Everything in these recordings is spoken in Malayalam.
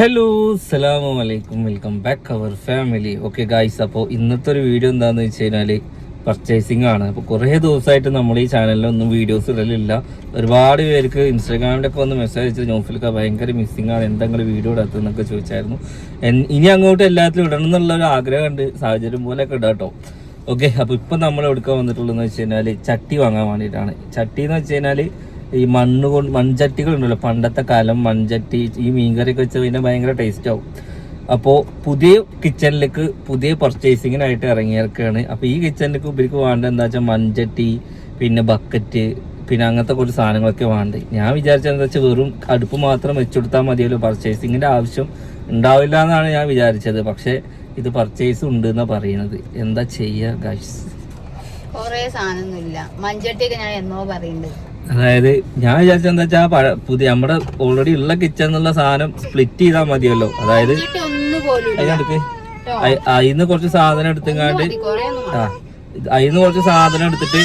ഹലോ സലാം വലൈക്കും welcome back our family okay guys അപ്പോൾ ഇന്നത്തെ ഒരു വീഡിയോ എന്താണെന്ന് വെച്ച് കഴിഞ്ഞാൽ പർച്ചേസിംഗ് ആണ്. അപ്പോൾ കുറേ ദിവസമായിട്ട് നമ്മൾ ഈ ചാനലിലൊന്നും വീഡിയോസ് ഇടലില്ല. ഒരുപാട് പേർക്ക് ഇൻസ്റ്റാഗ്രാമിന്റെ ഒക്കെ വന്ന് മെസ്സേജ് അയച്ചത് നോഫിലൊക്കെ ഭയങ്കര മിസ്സിംഗ് ആണ്. എന്തെങ്കിലും വീഡിയോ ഇടാത്തതെന്നൊക്കെ ചോദിച്ചായിരുന്നു. ഇനി അങ്ങോട്ട് എല്ലാത്തിലും ഇടണം എന്നുള്ള ഒരു ആഗ്രഹമുണ്ട് സാഹചര്യം പോലെയൊക്കെ ഇടാം കേട്ടോ. ഓക്കെ അപ്പോൾ ഇപ്പം നമ്മൾ എടുക്കാൻ വന്നിട്ടുള്ളതെന്ന് വെച്ച് കഴിഞ്ഞാൽ ചട്ടി വാങ്ങാൻ വേണ്ടിയിട്ടാണ്. ചട്ടി എന്ന് വെച്ച് കഴിഞ്ഞാൽ ഈ മണ്ണ് കൊണ്ട് മൺചട്ടികൾ ഉണ്ടല്ലോ പണ്ടത്തെ കാലം മൺചട്ടി ഈ മീൻകറിയൊക്കെ വെച്ച് കഴിഞ്ഞാൽ ഭയങ്കര ടേസ്റ്റ് ആവും. അപ്പോൾ പുതിയ കിച്ചണിലേക്ക് പുതിയ പർച്ചേസിങ്ങിനായിട്ട് ഇറങ്ങിയിറക്കുകയാണ് അപ്പോൾ ഈ കിച്ചണിലേക്ക് ഇവർക്ക് വേണ്ട എന്താ വെച്ചാൽ മൺചട്ടി പിന്നെ ബക്കറ്റ് പിന്നെ അങ്ങനത്തെ കുറച്ച് സാധനങ്ങളൊക്കെ വേണ്ടത്. ഞാൻ വിചാരിച്ചത് എന്താ വെച്ചാൽ വെറും അടുപ്പ് മാത്രം വെച്ചുകൊടുത്താൽ മതിയല്ലോ. പർച്ചേസിങ്ങിന്റെ ആവശ്യം ഉണ്ടാവില്ല എന്നാണ് ഞാൻ വിചാരിച്ചത്. പക്ഷേ ഇത് പർച്ചേസ് ഉണ്ട് എന്നാണ് പറയുന്നത് എന്താ ചെയ്യുക ഗൈസ് കുറേ സാധനമൊന്നുമില്ല. മഞ്ചട്ടിയൊക്കെ ഞാൻ എന്നോ പറയുന്നുണ്ട്. അതായത് ഞാൻ വിചാരിച്ചത് എന്താ വെച്ചാൽ പുതിയ നമ്മുടെ ഓൾറെഡി ഉള്ള കിച്ചൺ എന്നുള്ള സാധനം സ്പ്ലിറ്റ് ചെയ്താൽ മതിയല്ലോ. അതായത് അതിനടുത്ത് അതിന്ന് കുറച്ച് സാധനം എടുത്തങ്ങാണ്ട് ആ അതിന്ന് കുറച്ച് സാധനം എടുത്തിട്ട്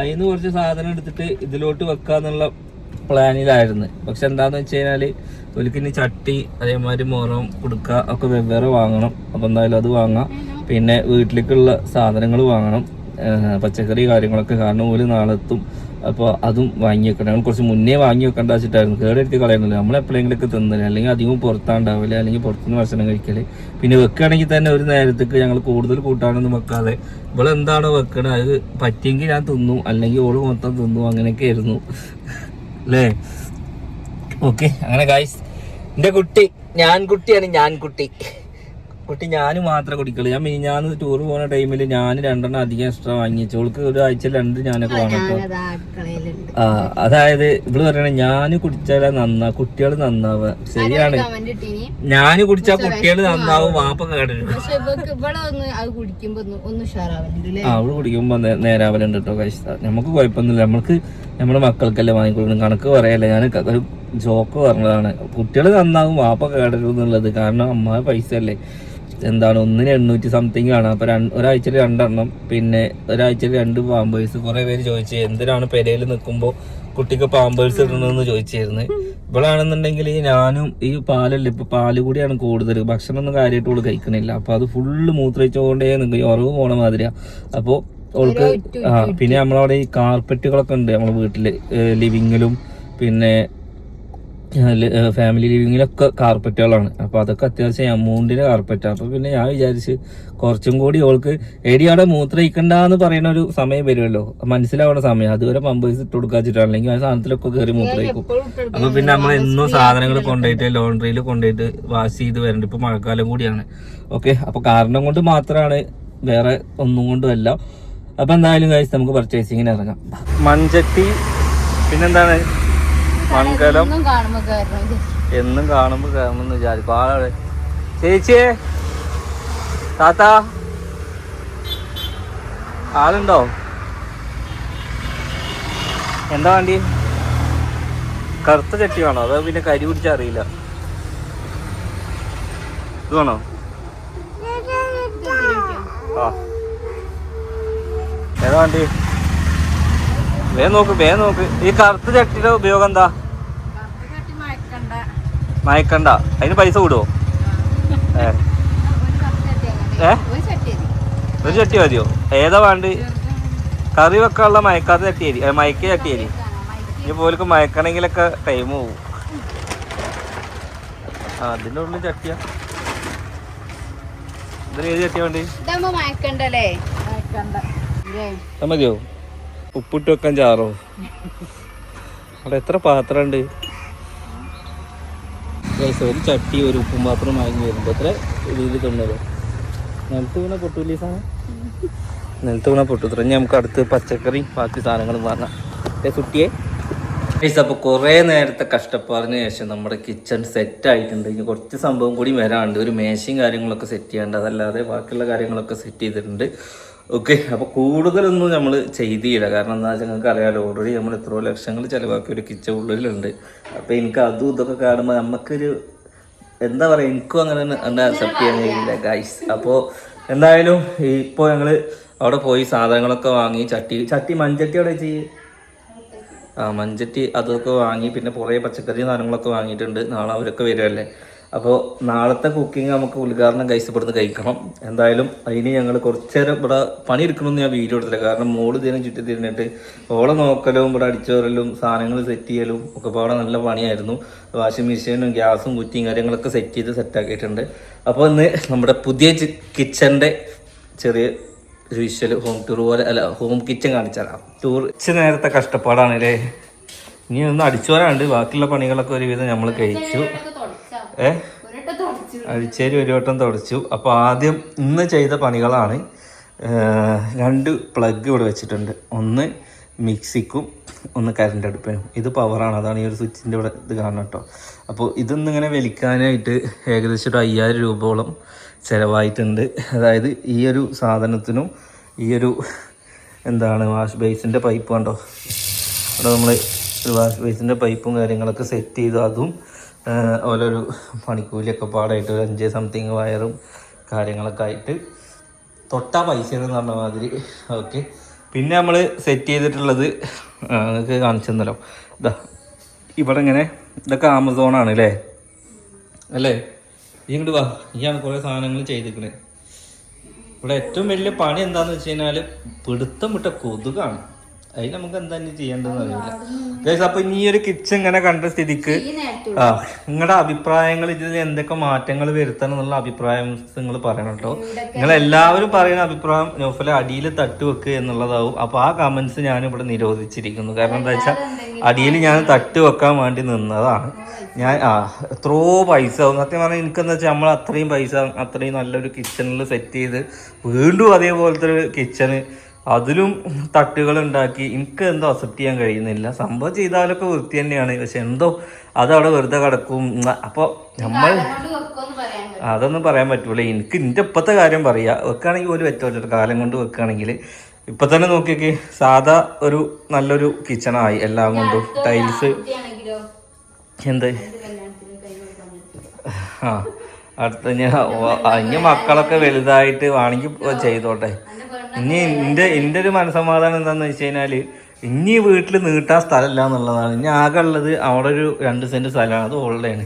അതിന്ന് കുറച്ച് സാധനം എടുത്തിട്ട് ഇതിലോട്ട് വെക്കാന്നുള്ള പ്ലാനിലായിരുന്നു. പക്ഷെ എന്താന്ന് വെച്ച് കഴിഞ്ഞാൽ ഒരിക്കലും ചട്ടി അതേമാതിരി മോറം കുടുക്ക ഒക്കെ വെവ്വേറെ വാങ്ങണം. അപ്പൊ എന്തായാലും അത് വാങ്ങാം. പിന്നെ വീട്ടിലേക്കുള്ള സാധനങ്ങൾ വാങ്ങണം പച്ചക്കറി കാര്യങ്ങളൊക്കെ കാരണം ഒരു നാളെത്തും. അപ്പോൾ അതും വാങ്ങി വെക്കണം. ഞങ്ങൾ കുറച്ച് മുന്നേ വാങ്ങി വെക്കേണ്ട വെച്ചിട്ടായിരുന്നു. കേടെടുത്ത് കളയണല്ലോ. നമ്മൾ എപ്പോഴെങ്കിലൊക്കെ തിന്നില്ല അല്ലെങ്കിൽ അധികം പുറത്താണ്ടാവില്ല അല്ലെങ്കിൽ പുറത്തുനിന്ന് ഭക്ഷണം കഴിക്കൽ. പിന്നെ വെക്കുകയാണെങ്കിൽ തന്നെ ഒരു നേരത്തേക്ക് ഞങ്ങൾ കൂടുതൽ കൂട്ടാനൊന്നും വെക്കാതെ ഇവിടെ എന്താണോ വെക്കണത് അത് പറ്റിയെങ്കിൽ ഞാൻ തിന്നു. അല്ലെങ്കിൽ ഓൾ മൊത്തം തിന്നു. അങ്ങനെയൊക്കെ ആയിരുന്നു അല്ലേ? ഓക്കെ. അങ്ങനെ ഗായ്സ് എന്റെ കുട്ടി ഞാൻ കുട്ടിയാണ് ഞാൻ കുട്ടി കുട്ടി ഞാനും മാത്രമേ കുടിക്കുള്ളൂ. ഞാൻ മിനിഞ്ഞാന്ന് ടൂർ പോകുന്ന ടൈമിൽ ഞാൻ രണ്ടെണ്ണം അധികം എക്സ്ട്രാ വാങ്ങിച്ചു. ഓൾക്ക് ഒരു ആഴ്ച രണ്ട് ഞാനൊക്കെ വാങ്ങിക്കും ആ അതായത് ഇവൾ പറയണ ഞാൻ കുടിച്ചാലേ നന്നാ കുട്ടികൾ നന്നാവുക ശരിയാണ്. ഞാൻ കുടിച്ചാൽ കുട്ടികൾ നന്നാവും വാപ്പ കേടരും ആ അവൾ കുടിക്കുമ്പോ നേരാവലുണ്ട് കേട്ടോ കഴിച്ച നമുക്ക് കുഴപ്പമൊന്നുമില്ല. നമ്മൾക്ക് നമ്മുടെ മക്കൾക്കല്ലേ വാങ്ങിക്കൊടുക്കണം കണക്ക് പറയല്ലേ. ഞാൻ ഒരു ജോക്ക് പറഞ്ഞതാണ്. കുട്ടികൾ നന്നാവും വാപ്പ കേടരും എന്നുള്ളത്. കാരണം അമ്മ പൈസ അല്ലേ എന്താണ് ഒന്നിന് എണ്ണൂറ്റി സംതിങ് ആണ്. അപ്പൊ ഒരാഴ്ച ഒരാഴ്ചയിൽ രണ്ടെണ്ണം പിന്നെ ഒരാഴ്ചയിൽ രണ്ട് പാമ്പേഴ്സ്. കുറെ പേര് ചോദിച്ചു എന്തിനാണ് പെരയിൽ നിൽക്കുമ്പോൾ കുട്ടിക്ക് പാമ്പേഴ്സ് ഇടണമെന്ന് ചോദിച്ചിരുന്നു. ഇവളാണെന്നുണ്ടെങ്കിൽ ഞാനും ഈ പാലല്ലേ ഇപ്പൊ പാൽ കൂടിയാണ് കൂടുതൽ ഭക്ഷണം ഒന്നും കാര്യമായിട്ട് ഓൾ കഴിക്കണില്ല. അപ്പൊ അത് ഫുള്ള് മൂത്രയിച്ചുകൊണ്ടേ നിങ്ങൾക്ക് ഉറവ് പോണ മാതിരിയാ. അപ്പോൾ ഓൾക്ക് ആ പിന്നെ നമ്മളവിടെ ഈ കാർപ്പറ്റുകളൊക്കെ ഉണ്ട് നമ്മളെ വീട്ടിൽ ലിവിങ്ങിലും പിന്നെ ഫാമിലി ലിവിങ്ങിലൊക്കെ കാർപ്പറ്റുകളാണ് അപ്പോൾ അതൊക്കെ അത്യാവശ്യം എമൗണ്ടിന് കാർപ്പറ്റാണ് അപ്പോൾ പിന്നെ ഞാൻ വിചാരിച്ച് കുറച്ചും കൂടി ഓൾക്ക് എടിയാടെ മൂത്രയിക്കണ്ട എന്ന് പറയുന്ന ഒരു സമയം വരുമല്ലോ. മനസ്സിലാവുന്ന സമയം. അതുവരെ പമ്പേഴ്സ് ഇട്ട് കൊടുക്കാച്ചിട്ടാണ് അല്ലെങ്കിൽ ആ സാധനത്തിലൊക്കെ കയറി മൂത്രയിക്കും. അപ്പോൾ അപ്പൊ പിന്നെ നമ്മൾ എന്നും സാധനങ്ങൾ കൊണ്ടുപോയിട്ട് ലോണ്ടറിയിൽ കൊണ്ടുപോയിട്ട് വാഷ് ചെയ്ത് വരണ്ട്. ഇപ്പൊ മഴക്കാലം കൂടിയാണ്. ഓക്കെ അപ്പോൾ കാരണം കൊണ്ട് മാത്രമാണ് വേറെ ഒന്നും കൊണ്ടും അല്ല. അപ്പൊ എന്തായാലും കഴിച്ച് നമുക്ക് പർച്ചേസിങ്ങിന് ഇറങ്ങാം. മൺചട്ടി പിന്നെന്താണ്? മൺകലം എന്നും കാണുമ്പോ കയറണമെന്ന് വിചാരിക്കും. ആളെ ചേച്ചിയെ. താത്ത. ആളുണ്ടോ? എന്താ വേണ്ടി? കറുത്ത ചട്ടി വേണോ? അതോ പിന്നെ കരി പിടിച്ച അറിയില്ല. ഇത് വേണോ? ആ. ഏതാ വേണ്ടി? വേ നോക്ക് വേ നോക്ക്. ഈ കറുത്ത ചട്ടിയുടെ ഉപയോഗം എന്താ? മയക്കണ്ട. അതിന് പൈസ കൂടുവോ? ഏ. ഒരു ചട്ടി മതിയോ? ഏതാ വേണ്ടി കറി വെക്കാനുള്ള മയക്കാത്ത ചട്ടി ഏ, മയക്ക ചട്ടിയേരി. ഇനി പോലും മയക്കണമെങ്കിലൊക്കെ ടൈം പോവും. ആ അതിന്റെ ഉള്ളിൽ ചട്ടിയാ. ഇതിന് ഏത് ചട്ടിയാ വേണ്ടി മയക്കണ്ടല്ലേ? മതിയോ? ഉപ്പിട്ട് വെക്കാൻ ചാറോ? അവിടെ എത്ര പാത്രം ഉണ്ട് ഒരു ചട്ടി ഒരു ഉപ്പും പാത്രം വാങ്ങി വരുമ്പോൾ എത്ര രീതിയിൽ തിന്നത് നിലത്ത് വീണ പൊട്ടൂല്ലേ സാധനം നിലത്ത് വീണ പൊട്ടു. ഇനി നമുക്ക് അടുത്ത് പച്ചക്കറി ബാക്കി സാധനങ്ങളും വാങ്ങാം. ഏ കുട്ടിയെ. അപ്പോൾ കുറേ നേരത്തെ കഷ്ടപ്പാടിന് ശേഷം നമ്മുടെ കിച്ചൺ സെറ്റ് ആയിട്ടുണ്ട്. ഇനി കുറച്ച് സംഭവം കൂടി വരാനുണ്ട്. ഒരു മേശയും കാര്യങ്ങളൊക്കെ സെറ്റ് ചെയ്യാണ്ട് അതല്ലാതെ ബാക്കിയുള്ള കാര്യങ്ങളൊക്കെ സെറ്റ് ചെയ്തിട്ടുണ്ട്. ഓക്കെ അപ്പോൾ കൂടുതലൊന്നും നമ്മൾ ചെയ്തില്ല കാരണം എന്താ വെച്ചാൽ നിങ്ങൾക്ക് അറിയാമല്ലോ ഓൾറെഡി നമ്മൾ എത്രയോ ലക്ഷങ്ങൾ ചിലവാക്കിയ ഒരു കിച്ചൺ ഉള്ളിലുണ്ട്. അപ്പോൾ എനിക്ക് അതും ഇതൊക്കെ കാണുമ്പോൾ നമുക്കൊരു എന്താ പറയുക എനിക്കും അങ്ങനെ തന്നെ അക്സെപ്റ്റ് ചെയ്യാൻ കഴിയില്ല ഗൈസ് അപ്പോൾ എന്തായാലും ഇപ്പോൾ ഞങ്ങൾ അവിടെ പോയി സാധനങ്ങളൊക്കെ വാങ്ങി ചട്ടി ചട്ടി മൺചട്ടി അവിടെ ചെയ്യ് ആ മഞ്ചട്ടി അതൊക്കെ വാങ്ങി പിന്നെ കുറേ പച്ചക്കറി സാധനങ്ങളൊക്കെ വാങ്ങിയിട്ടുണ്ട്. നാളെ അവരൊക്കെ വരുമല്ലേ അപ്പോൾ നാളത്തെ കുക്കിംഗ് നമുക്ക് ഉദ്ഘാടനം കഴിച്ചപ്പെടുന്ന് കഴിക്കണം. എന്തായാലും അതിന് ഞങ്ങൾ കുറച്ച് നേരം ഇവിടെ പണിയെടുക്കണമെന്ന് ഞാൻ വീഡിയോ എടുത്തില്ല. കാരണം മോൾ ദിനം ചുറ്റി തിരിഞ്ഞിട്ട് ഓളെ നോക്കലും ഇവിടെ അടിച്ചോറലും സാധനങ്ങൾ സെറ്റ് ചെയ്യലും ഒക്കെ പാടെ നല്ല പണിയായിരുന്നു. വാഷിംഗ് മെഷീനും ഗ്യാസും കുറ്റിയും കാര്യങ്ങളൊക്കെ സെറ്റ് ചെയ്ത് സെറ്റാക്കിയിട്ടുണ്ട് അപ്പോൾ ഇന്ന് നമ്മുടെ പുതിയ കിച്ചന്റെ ചെറിയ വിഷ്വൽ ഹോം ടൂർ പോലെ അല്ല ഹോം കിച്ചൺ കാണിച്ചാലാം ടൂർ ഇച്ചിരി നേരത്തെ കഷ്ടപ്പാടാണ് അല്ലേ ഇനി ഒന്ന് അടിച്ചു വരാണ്ട് ബാക്കിയുള്ള പണികളൊക്കെ ഒരുവിധം നമ്മൾ കഴിച്ചു. ഏ? അടിച്ചേരി ഒരു വട്ടം തുടച്ചു. അപ്പോൾ ആദ്യം ഇന്ന് ചെയ്ത പണികളാണ്. രണ്ട് പ്ലഗ് ഇവിടെ വെച്ചിട്ടുണ്ട്. ഒന്ന് മിക്സിക്കും ഒന്ന് കറണ്ട് അടുപ്പിനും. ഇത് പവറാണ് അതാണ് ഈ ഒരു സ്വിച്ചിന്റെ ഇവിടെ ഇത് കാണണം കേട്ടോ. അപ്പോൾ ഇതൊന്നിങ്ങനെ വലിക്കാനായിട്ട് ഏകദേശം ഒരു അയ്യായിരം രൂപയോളം ചിലവായിട്ടുണ്ട്. അതായത് ഈ ഒരു സാധനത്തിനും ഈ ഒരു എന്താണ് വാഷ് ബേസിന്റെ പൈപ്പ് കണ്ടോ? അവിടെ നമ്മൾ വാഷ് ബേസിന്റെ പൈപ്പും കാര്യങ്ങളൊക്കെ സെറ്റ് ചെയ്തു. അതും ഓരോരു പണിക്കൂലിയൊക്കെ പാടായിട്ട് ഒരു അഞ്ച് സംതിങ് വയറും കാര്യങ്ങളൊക്കെ ആയിട്ട് തൊട്ടാ പൈസ എന്ന് പറഞ്ഞ മാതിരി. ഓക്കെ പിന്നെ നമ്മൾ സെറ്റ് ചെയ്തിട്ടുള്ളത് നിങ്ങൾക്ക് കാണിച്ചു തന്നല്ലോ ഇതാ ഇവിടെ ഇങ്ങനെ ഇതൊക്കെ ആമസോണാണ് അല്ലേ? അല്ലേ ഇങ്ങോട്ട് വാ. ഇയാണ് കുറേ സാധനങ്ങൾ ചെയ്തിരിക്കണേ. ഇവിടെ ഏറ്റവും വലിയ പണി എന്താന്ന് വെച്ച് കഴിഞ്ഞാൽ പിടുത്തം വിട്ട കൊതുകാണ്. അതിന് നമുക്ക് എന്താ ഇനി ചെയ്യേണ്ടതെന്ന് അറിയില്ല ഗൈസ് അപ്പൊ ഇനി ഒരു കിച്ചൺ ഇങ്ങനെ കണ്ട സ്ഥിതിക്ക് ആ നിങ്ങളുടെ അഭിപ്രായങ്ങൾ ഇതിൽ എന്തൊക്കെ മാറ്റങ്ങൾ വരുത്തണം എന്നുള്ള അഭിപ്രായം നിങ്ങൾ പറയണം കേട്ടോ. നിങ്ങൾ എല്ലാവരും പറയുന്ന അഭിപ്രായം നോഫല അടിയിൽ തട്ട് വെക്കുക എന്നുള്ളതാവും. അപ്പൊ ആ കമന്റ്സ് ഞാൻ ഇവിടെ നിരോധിച്ചിരിക്കുന്നു. കാരണം എന്താ വെച്ചാൽ അടിയിൽ ഞാൻ തട്ട് വെക്കാൻ വേണ്ടി നിന്നതാണ്. ഞാൻ ആ എത്രയോ പൈസ ആവും. സത്യം പറഞ്ഞാൽ എനിക്കെന്താ വെച്ചാൽ നമ്മൾ അത്രയും പൈസ അത്രയും നല്ലൊരു കിച്ചണിൽ സെറ്റ് ചെയ്ത് വീണ്ടും അതേപോലത്തെ ഒരു കിച്ചണ് അതിലും തട്ടുകൾ ഉണ്ടാക്കി എനിക്ക് എന്തോ അക്സെപ്റ്റ് ചെയ്യാൻ കഴിയുന്നില്ല. സംഭവം ചെയ്താലൊക്കെ വൃത്തി തന്നെയാണ്. പക്ഷെ എന്തോ അതവിടെ വെറുതെ കിടക്കും. അപ്പോൾ നമ്മൾ അതൊന്നും പറയാൻ പറ്റൂല. എനിക്ക് എന്റെ ഇപ്പോഴത്തെ കാര്യം പറയാ. വെക്കുകയാണെങ്കിൽ ഒരു പറ്റുമല്ലോ കാലം കൊണ്ട് വെക്കുകയാണെങ്കിൽ ഇപ്പൊ തന്നെ നോക്കിയൊക്കെ സാധാ ഒരു നല്ലൊരു കിച്ചണായി എല്ലാം കൊണ്ടും. ടൈൽസ് എന്ത്? ആ അടുത്ത ഞാൻ ഇനി മക്കളൊക്കെ വലുതായിട്ട് വേണമെങ്കിൽ ചെയ്തോട്ടെ. ഇനി എന്റെ എന്റെ ഒരു മനസ്സമാധാനം എന്താന്ന് വെച്ച് കഴിഞ്ഞാൽ ഇനി വീട്ടിൽ നീട്ടാൻ സ്ഥലമില്ല എന്നുള്ളതാണ്. ഇനി ആകെ ഉള്ളത് അവിടെ ഒരു രണ്ട് സെന്റ് സ്ഥലമാണ്. അത് ഓൾഡാണ്.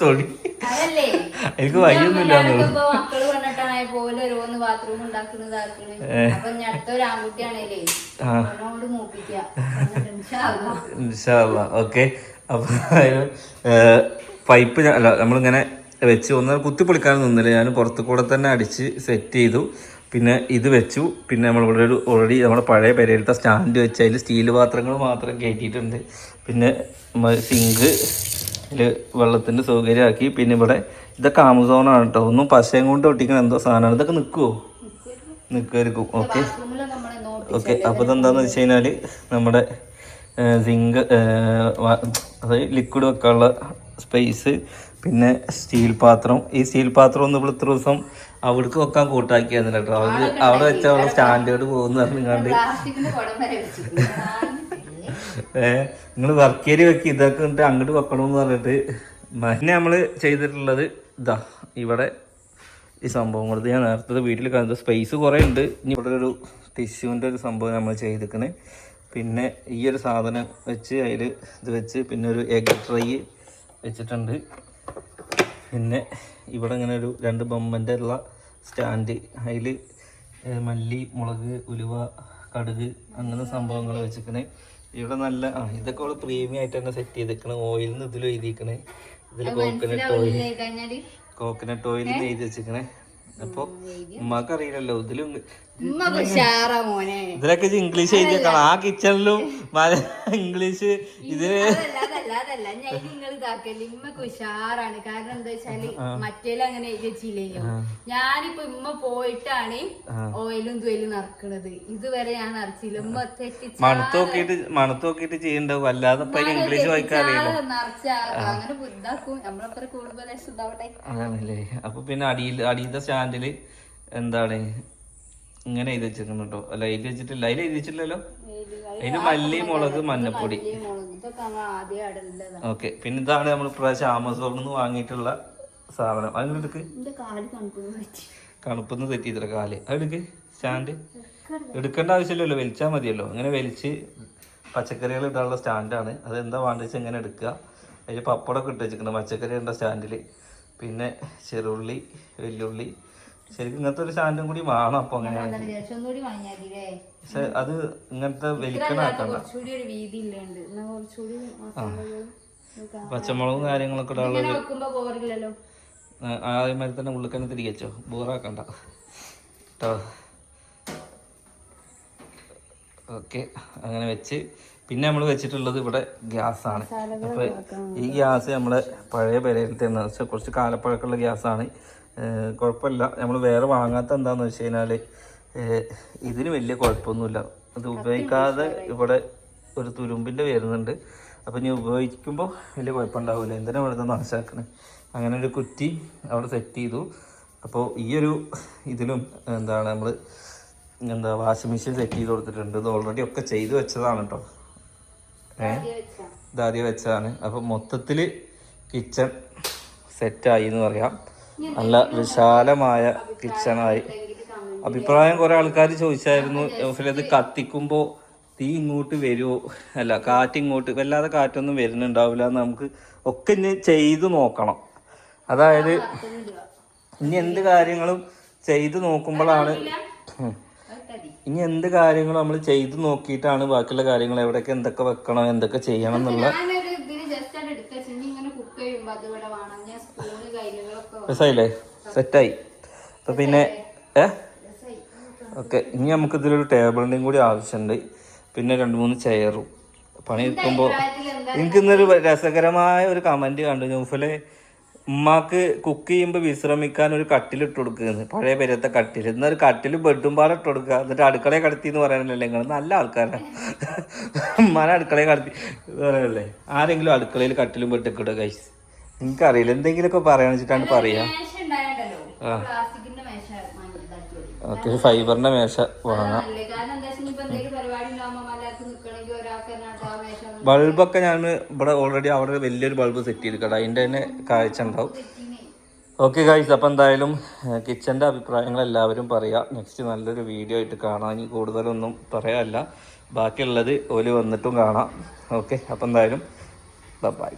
തൊടി. എനിക്ക് വയ്യൊന്നുമില്ല ഓക്കെ മക്കൾ വന്നിട്ടാണെ പോലെ ഓരോന്ന് ബാത്റൂം ഉണ്ടാക്കുന്നത് ഇതാക്കണ് അപ്പൊ അടുത്ത ഒരു ആൺകുട്ടിയാണേലേ മൂപ്പിക്ക ഓക്കെ. പൈപ്പ് അല്ല നമ്മളിങ്ങനെ വെച്ച്. ഒന്ന് കുത്തിപ്പൊളിക്കാൻ നിന്നില്ല. ഞാൻ പുറത്തു കൂടെ തന്നെ അടിച്ച് സെറ്റ് ചെയ്തു. പിന്നെ ഇത് വെച്ചു. പിന്നെ നമ്മളിവിടെ ഒരു ഓൾറെഡി നമ്മുടെ പഴയ പെരയിലത്തെ സ്റ്റാൻഡ് വെച്ച് അതിൽ സ്റ്റീൽ പാത്രങ്ങൾ മാത്രം കയറ്റിയിട്ടുണ്ട് പിന്നെ സിങ്ക് അതിൽ വെള്ളത്തിന്റെ സൗകര്യമാക്കി. പിന്നെ ഇവിടെ ഇതൊക്കെ ആമസോണാണ് കേട്ടോ ഒന്നും പശയും കൊണ്ട് ഒട്ടിക്കണം എന്തോ സാധനമാണ്. ഇതൊക്കെ നിൽക്കുമോ നിൽക്കുമായിരിക്കും ഓക്കെ ഓക്കെ അപ്പോൾ ഇതെന്താണെന്ന് വെച്ച് കഴിഞ്ഞാൽ നമ്മുടെ സിങ്ക് അതായത് ലിക്വിഡ് വെക്കാനുള്ള സ്പേസ് പിന്നെ സ്റ്റീൽ പാത്രം. ഈ സ്റ്റീൽ പാത്രം ഒന്ന് ഇവിടെ ഇത്ര ദിവസം അവിടേക്ക് വെക്കാൻ കൂട്ടാക്കിയായിരുന്നു കേട്ടോ അവർ അവിടെ വെച്ച അവിടെ സ്റ്റാൻഡേർഡ് പോകുന്ന വെച്ചിട്ടുണ്ട്. ഏഹ് നിങ്ങൾ വർക്കേരി വെക്കി. ഇതൊക്കെ ഉണ്ട് അങ്ങോട്ട് വെക്കണമെന്ന് പറഞ്ഞിട്ട്. പിന്നെ നമ്മൾ ചെയ്തിട്ടുള്ളത് ഇതാ ഇവിടെ ഈ സംഭവം കൊടുത്ത് ഞാൻ നേരത്തെ വീട്ടിൽ കാണുന്നത് സ്പേസ് കുറേ ഉണ്ട്. ഇനി ഇവിടെ ഒരു ടിഷ്യൂവിന്റെ ഒരു സംഭവം നമ്മൾ ചെയ്തിരിക്കണേ പിന്നെ ഈ ഒരു സാധനം വെച്ച് അതിൽ ഇത് വെച്ച് പിന്നെ ഒരു എഗ് ട്രൈ വെച്ചിട്ടുണ്ട്. പിന്നെ ഇവിടെ ഇങ്ങനെ ഒരു രണ്ട് ബൊമ്മന്റെ ഉള്ള സ്റ്റാൻഡ്. അതിൽ മല്ലി മുളക് ഉലുവ കടുക് അങ്ങനെ സംഭവങ്ങൾ വെച്ചിരിക്കണേ. ഇവിടെ നല്ല ആ ഇതൊക്കെ ഇവിടെ പ്രീമിയം ആയിട്ട് തന്നെ സെറ്റ് ചെയ്തിരിക്കണേ. ഓയിൽ നിന്ന് ഇതിൽ എഴുതിയിരിക്കണേ. ഇതിൽ കോക്കനട്ട് ഓയിൽ കോക്കനട്ട് ഓയിൽ എഴുതി വെച്ചിരിക്കണേ. അപ്പോൾ ഉമ്മാക്ക് അറിയില്ലല്ലോ. ഇതിലും ഇതിലൊക്കെ ഇംഗ്ലീഷ് എഴുതിയേക്കണം. ആ കിച്ചണിലും ഇംഗ്ലീഷ് ഇതിന് അതല്ല ഞാൻ നിങ്ങൾ ഇതാക്കല്ലേ ഇമ്മക്ക് ഉഷാറാണ്. കാരണം എന്താ വെച്ചാൽ മറ്റേലും അങ്ങനെ എഴുതിയില്ലല്ലോ ഞാനിപ്പോ ഇമ്മ പോയിട്ടാണ് ഓയിലും തൊയിലും നടക്കണത്. ഇതുവരെ ഞാൻ നിറച്ചില്ല ഉമ്മ മണത്തോക്കിട്ട് മണത്തോക്കിട്ട് ചെയ്യണ്ടാവും. അല്ലാതെ ഇംഗ്ലീഷ് അങ്ങനെ ഇതാക്കും നമ്മളത്ര കൂടുതൽ ഉണ്ടാവട്ടെ. അതാണല്ലേ അപ്പൊ പിന്നെ അടിയിൽ അടിയിലത്തെ സ്റ്റാൻഡിൽ എന്താണ്? ഇങ്ങനെ എഴുതി വെച്ചിരിക്കുന്നു കേട്ടോ. അല്ല എഴുതി വെച്ചിട്ടില്ല. അതിൽ എഴുതി വെച്ചിട്ടില്ലല്ലോ? അതിന് മല്ലി മുളക് മഞ്ഞപ്പൊടി. ഓക്കെ. പിന്നെ ഇതാണ് നമ്മൾ പ്രാവശ്യം ആമസോണിൽ നിന്ന് വാങ്ങിയിട്ടുള്ള സാധനം. അതിനെടുക്ക് തണുപ്പൊന്ന് ചെയ്തിട്ട് കാൽ? അതെടുക്ക് സ്റ്റാൻഡ്. എടുക്കേണ്ട ആവശ്യമില്ലല്ലോ. വലിച്ചാൽ മതിയല്ലോ. ഇങ്ങനെ വലിച്ച് പച്ചക്കറികൾ ഇടാനുള്ള സ്റ്റാൻഡാണ്. അത് എന്താ വേണ്ടത് വെച്ചാൽ ഇങ്ങനെ എടുക്കുക. അതിൽ പപ്പടമൊക്കെ ഇട്ട് വെച്ചിട്ടുണ്ട്. പച്ചക്കറി ഇടേണ്ട സ്റ്റാൻഡിൽ പിന്നെ ചെറുള്ളി വെല്ലുള്ളി ശരിക്കും ഇങ്ങനത്തെ ഒരു സാധനം കൂടി വേണം അപ്പൊ അങ്ങനെ പക്ഷെ അത് ഇങ്ങനത്തെ വലിക്കണ ആക്കണ്ട. പച്ചമുളകും കാര്യങ്ങളൊക്കെ ആദ്യമാതിരി തന്നെ ഉള്ളിക്കന്നെ തന്നെ തിരികച്ചോ ബോറാക്കണ്ട. കേട്ടോ ഓക്കെ. അങ്ങനെ വെച്ച് പിന്നെ നമ്മൾ വെച്ചിട്ടുള്ളത് ഇവിടെ ഗ്യാസാണ്. അപ്പോൾ ഈ ഗ്യാസ് നമ്മളെ പഴയ പെരയിലത്തെ വെച്ചാൽ കുറച്ച് കാലപ്പഴക്കമുള്ള ഗ്യാസാണ്. കുഴപ്പമില്ല. നമ്മൾ വേറെ വാങ്ങാത്ത എന്താണെന്ന് വെച്ച് കഴിഞ്ഞാൽ ഇതിന് വലിയ കുഴപ്പമൊന്നുമില്ല. അത് ഉപയോഗിക്കാതെ ഇവിടെ ഒരു തുരുമ്പിന്റെ വരുന്നുണ്ട്. അപ്പോൾ ഇനി ഉപയോഗിക്കുമ്പോൾ വലിയ കുഴപ്പമുണ്ടാവില്ല എന്തിനാണ് ഇവിടുത്തെ നാശാക്കണേ? അങ്ങനെ ഒരു കുറ്റി അവിടെ സെറ്റ് ചെയ്തു. അപ്പോൾ ഈ ഒരു ഇതിലും എന്താണ് നമ്മൾ എന്താ വാഷിംഗ് മെഷീൻ സെറ്റ് ചെയ്ത് കൊടുത്തിട്ടുണ്ട്. ഇത് ഓൾറെഡി ഒക്കെ ചെയ്തു വെച്ചതാണ് കേട്ടോ ഇതാദ്യം വെച്ചതാണ്. അപ്പോൾ മൊത്തത്തിൽ കിച്ചൺ സെറ്റായി എന്ന് പറയാം. നല്ല വിശാലമായ കിച്ചണായി. അഭിപ്രായം കുറേ ആൾക്കാർ ചോദിച്ചായിരുന്നു ഇത് കത്തിക്കുമ്പോൾ തീ ഇങ്ങോട്ട് വരുമോ അല്ല കാറ്റ് ഇങ്ങോട്ട് വല്ലാതെ കാറ്റൊന്നും വരുന്നുണ്ടാവില്ല നമുക്ക് ഒക്കെ ഇനി ചെയ്ത് നോക്കണം. അതായത് ഇനി എന്ത് കാര്യങ്ങളും ചെയ്ത് നോക്കുമ്പോഴാണ്. ഇനി എന്ത് കാര്യങ്ങളും നമ്മൾ ചെയ്തു നോക്കിയിട്ടാണ് ബാക്കിയുള്ള കാര്യങ്ങൾ എവിടെയൊക്കെ എന്തൊക്കെ വെക്കണം എന്തൊക്കെ ചെയ്യണം എന്നുള്ള രസമായില്ലേ സെറ്റായി. അപ്പൊ പിന്നെ ഏ? ഓക്കെ. ഇനി നമുക്ക് ഇതിലൊരു ടേബിളിന്റെയും കൂടി ആവശ്യമുണ്ട്. പിന്നെ രണ്ട് മൂന്ന് ചെയറും. പണി എടുക്കുമ്പോൾ എനിക്ക് ഇന്നൊരു രസകരമായ ഒരു കമന്റ് കണ്ടു. നൗഫലെ ഉമ്മാക്ക് കുക്ക് ചെയ്യുമ്പോൾ വിശ്രമിക്കാൻ ഒരു കട്ടിൽ ഇട്ട് കൊടുക്കുന്നത്. പഴയ പേരത്ത കട്ടിൽ. എന്നൊരു കട്ടിൽ ബെഡും പാടെ ഇട്ട് കൊടുക്കുക. എന്നിട്ട് അടുക്കളയെ കടത്തി എന്ന് പറയാനല്ലേ നിങ്ങൾ നല്ല ആൾക്കാരാണ് ഉമ്മാനെ അടുക്കളയെ കടത്തി. പറയാനല്ലേ ആരെങ്കിലും അടുക്കളയിൽ കട്ടിലും ബെഡൊക്കെ ഇടുക നിങ്ങൾക്ക് അറിയില്ല എന്തെങ്കിലുമൊക്കെ പറയാന്ന് വെച്ചിട്ടാണ് പറയാ. ഓക്കെ ഫൈബറിന്റെ മേശ വാങ്ങാം നല്ലേ കാരണം എന്താ വെച്ചാൽ ഇപ്പൊ എന്തെങ്കിലും പരിപാടി ഉണ്ടാകുമ്പോ എല്ലാവർക്കും നിക്കണമെങ്കിൽ ഒരാൾക്ക് തന്നെ ആ മേശ ഒന്ന് ബൾബൊക്കെ ഞാൻ ഇവിടെ ഓൾറെഡി അവിടെ വലിയൊരു ബൾബ് സെറ്റ് ചെയ്തിട്ടുണ്ട്. അതിന്റെ തന്നെ കാഴ്ച ഉണ്ടാവും. ഓക്കെ ഗൈസ് അപ്പം എന്തായാലും കിച്ചന്റെ അഭിപ്രായങ്ങൾ എല്ലാവരും പറയാം. നെക്സ്റ്റ് നല്ലൊരു വീഡിയോ ആയിട്ട് കാണാം. ഇനി കൂടുതലൊന്നും പറയാനല്ല. ബാക്കിയുള്ളത് ഓൽ വന്നിട്ടും കാണാം. ഓക്കെ അപ്പം എന്തായാലും ബൈ